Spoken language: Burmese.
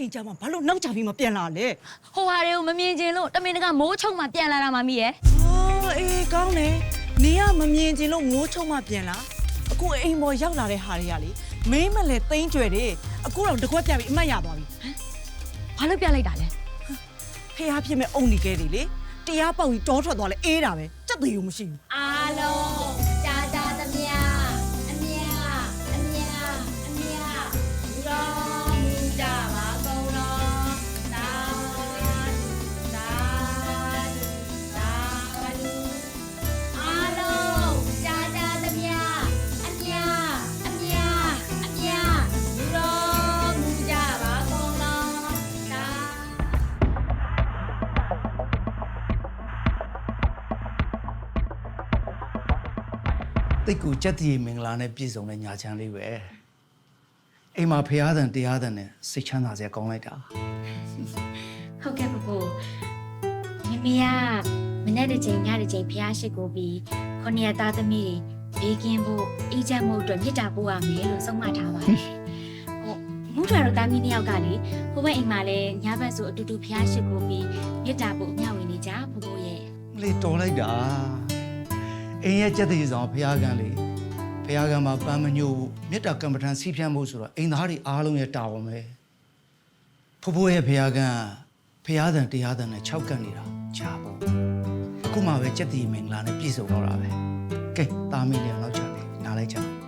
ချိန်ကြာမှဘာလို့နောက်ကျပြီးမပြန်လာလဲဟိုဟာတွေကိုမမြင်ချင်လို့တမင်တကမိုးချုံမှပြန်လာတာမှမိရဲ့အော်အေးကောင်းတယ်နေကမမြင်ချင်လို့ငိုးချုံမှပြန်လာအခုအိမ်ပေါ်ရောက်လာတဲ့ဟာတွေကလေမင်းမလဲသိမ့်ကြွယ်တယ်အခုတော့တကွက်ပြပြီးအမှတ်ရသွားပြီဘာလို့ပြလိုက်တာလဲဖေးဖြစ်မဲ့အုံနေခဲ့တယ်လေတရားပေါက်ပြီးတောထွက်သွားလဲအေးတာပဲစက်သေးဘူးမရှိဘူးအားလုံး တိတ်ကူကြက်တီမင်္ဂလာနဲ့ပြည့်စုံတဲ့ညာချမ်းလေးပဲအိမ်မှာဖရားတန်တရားတန်နဲ့စိတ်ချမ်းသာစရာကောင်းလိုက်တာဟုတ်ကဲ့ပပမမေကမနေ့တစ်ချိန်ညတစ်ချိန်ဖះရှိကိုပြီးခொနည်းသားသမီးတွေဘေးကင်းဖို့အေးချမ်းမှုအတွက်မေတ္တာပို့ရမယ်လို့ဆုံးမထားပါတယ်ဟုတ်မူတော်သားမီးနှစ်ယောက်ကလေဟိုဘက်အိမ်မှာလည်းညဘက်ဆိုအတူတူဖះရှိကိုပြီးမေတ္တာပို့မျှဝေနေကြပပရဲ့မလေးတော်လိုက်တာ အိမ်ရဲ့ကြက်တီဆောင်ဖရားကန်လေးဖရားကန်မှာပန်းမညို့ဘူးမေတ္တာကမ္မထံစီးဖြန်းဖို့ဆိုတော့အိမ်သားတွေအားလုံးရဲ့တာဝန်ပဲဖိုးဖိုးရဲ့ဖရားကန်ဖရားတန်တရားတန်နဲ့၆ကန်နေတာချာပေါ့အခုမှပဲကြက်တီမင်္ဂလာနဲ့ပြည့်စုံတော့တာပဲကဲတာမီးလေးအောင်လောက်ချတယ်နားလိုက်ကြအောင်